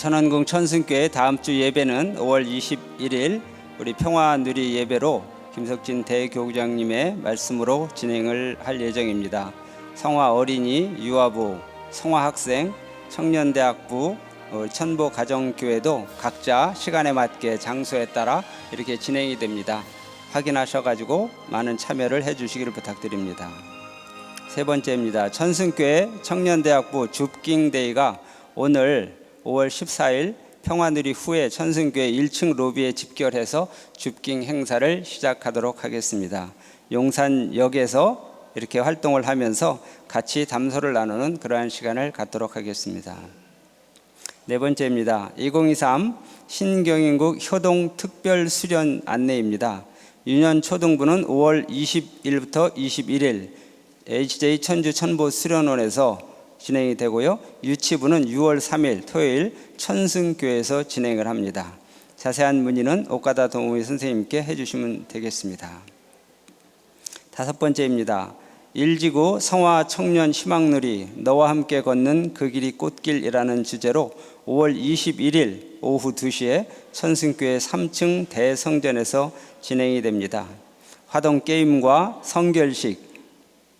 천원궁 천승교회 다음 주 예배는 5월 21일 우리 평화 누리 예배로 김석진 대교구장님의 말씀으로 진행을 할 예정입니다. 성화 어린이, 유아부, 성화 학생, 청년대학부, 어, 천보 가정교회도 각자 시간에 맞게 장소에 따라 이렇게 진행이 됩니다. 확인하셔가지고 많은 참여를 해주시기를 부탁드립니다. 세 번째입니다. 천승교회 청년대학부 줍깅데이가 오늘 5월 14일 평화누리 후에 천승교회 1층 로비에 집결해서 줍깅 행사를 시작하도록 하겠습니다. 용산역에서 이렇게 활동을 하면서 같이 담소를 나누는 그러한 시간을 갖도록 하겠습니다. 네 번째입니다. 2023 신경인국 효동 특별 수련 안내입니다. 유년 초등부는 5월 20일부터 21일 HJ 천주 천보 수련원에서 진행이 되고요. 유치부는 6월 3일 토요일 천승교에서 진행을 합니다. 자세한 문의는 오카다 동우희 선생님께 해주시면 되겠습니다. 다섯 번째입니다. 일지구 성화 청년 희망누리 너와 함께 걷는 그 길이 꽃길이라는 주제로 5월 21일 오후 2시에 천승교회 3층 대성전에서 진행이 됩니다. 화동 게임과 성결식,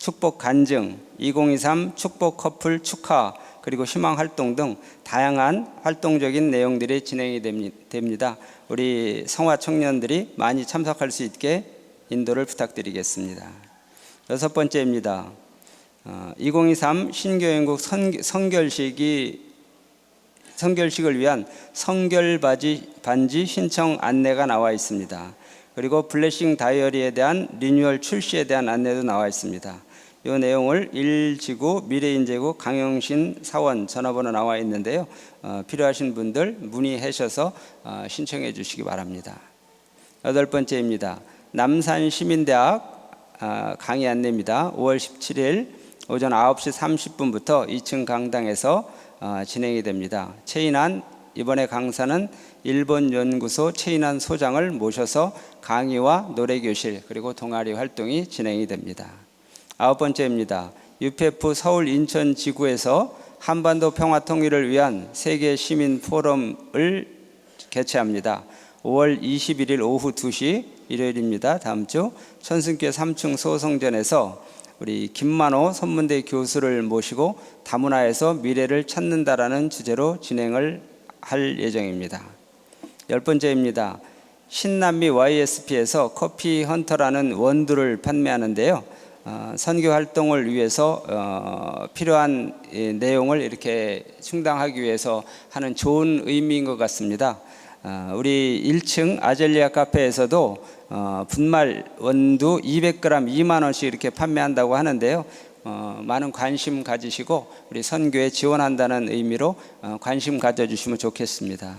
축복 간증, 2023 축복 커플 축하 그리고 희망 활동 등 다양한 활동적인 내용들이 진행이 됩니다. 우리 성화 청년들이 많이 참석할 수 있게 인도를 부탁드리겠습니다. 여섯 번째입니다. 어, 2023 신교연국 선, 성결식이 성결식을 위한 성결바지 반지 신청 안내가 나와 있습니다. 그리고 블레싱 다이어리에 대한 리뉴얼 출시에 대한 안내도 나와 있습니다. 이 내용을 1지구 미래인재구 강영신 사원 전화번호 나와 있는데요. 어, 필요하신 분들 문의하셔서 어, 신청해 주시기 바랍니다. 여덟 번째입니다. 남산시민대학 어, 강의 안내입니다. 5월 17일 오전 9시 30분부터 2층 강당에서 어, 진행이 됩니다. 최인한 이번에 강사는 일본 연구소 최인한 소장을 모셔서 강의와 노래 교실 그리고 동아리 활동이 진행이 됩니다. 아홉 번째입니다. UPF 서울 인천 지구에서 한반도 평화 통일을 위한 세계 시민 포럼을 개최합니다. 5월 21일 오후 2시 일요일입니다. 다음 주 천승교 3층 소성전에서 우리 김만호 선문대 교수를 모시고 다문화에서 미래를 찾는다라는 주제로 진행을 할 예정입니다. 열 번째입니다. 신남미 YSP에서 커피 헌터라는 원두를 판매하는데요. 어, 선교 활동을 위해서 어, 필요한 이, 내용을 이렇게 충당하기 위해서 하는 좋은 의미인 것 같습니다. 어, 우리 1층 아젤리아 카페에서도 어, 분말 원두 200g 2만 원씩 이렇게 판매한다고 하는데요. 어, 많은 관심 가지시고 우리 선교에 지원한다는 의미로 어, 관심 가져주시면 좋겠습니다.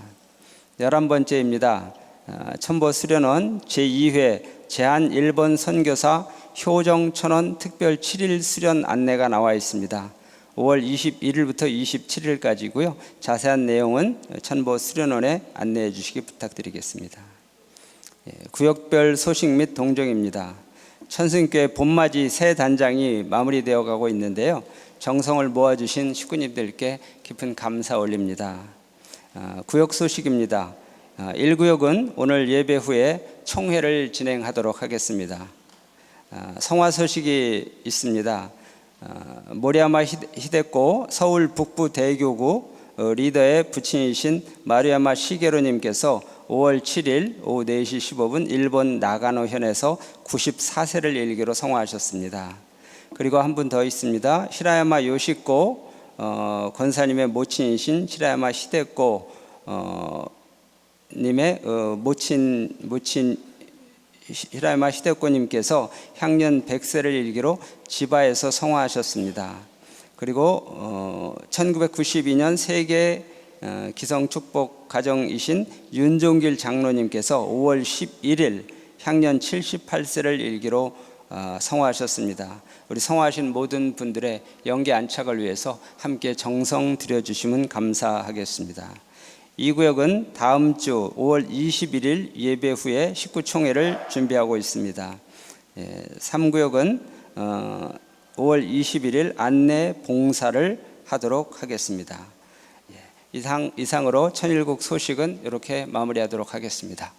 열한 번째입니다. 어, 천보 수련원 제2회 제한 1번 선교사 효정 천원 특별 7일 수련 안내가 나와 있습니다. 5월 21일부터 27일까지고요. 자세한 내용은 천보 수련원에 안내해 주시기 부탁드리겠습니다. 예, 구역별 소식 및 동정입니다. 천승교회 봄맞이 새 단장이 마무리되어 가고 있는데요. 정성을 모아주신 식구님들께 깊은 감사 올립니다. 아, 구역 소식입니다. 1구역은 오늘 예배 후에 총회를 진행하도록 하겠습니다. 아, 성화 소식이 있습니다. 아, 모리야마 히데코 서울 북부 대교구 어, 리더의 부친이신 마리아마 시게로님께서 5월 7일 오후 4시 15분 일본 나가노 현에서 94세를 일기로 성화하셨습니다. 그리고 한 분 더 있습니다. 히라야마 요시코 어, 권사님의 모친이신 히라야마 히데코 어, 님의 어, 모친 모친 히라야마 히데코님께서 향년 100세를 일기로 지바에서 성화하셨습니다. 그리고 어, 1992년 세계 어, 기성 축복 가정이신 윤종길 장로님께서 5월 11일 향년 78세를 일기로 어, 성화하셨습니다. 우리 성화하신 모든 분들의 영계 안착을 위해서 함께 정성 들여주시면 감사하겠습니다. 이 구역은 다음 주 5월 21일 예배 후에 식구총회를 준비하고 있습니다. 3구역은 예, 5월 어, 21일 안내 봉사를 하도록 하겠습니다. 이상 이상으로 천일국 소식은 이렇게 마무리하도록 하겠습니다.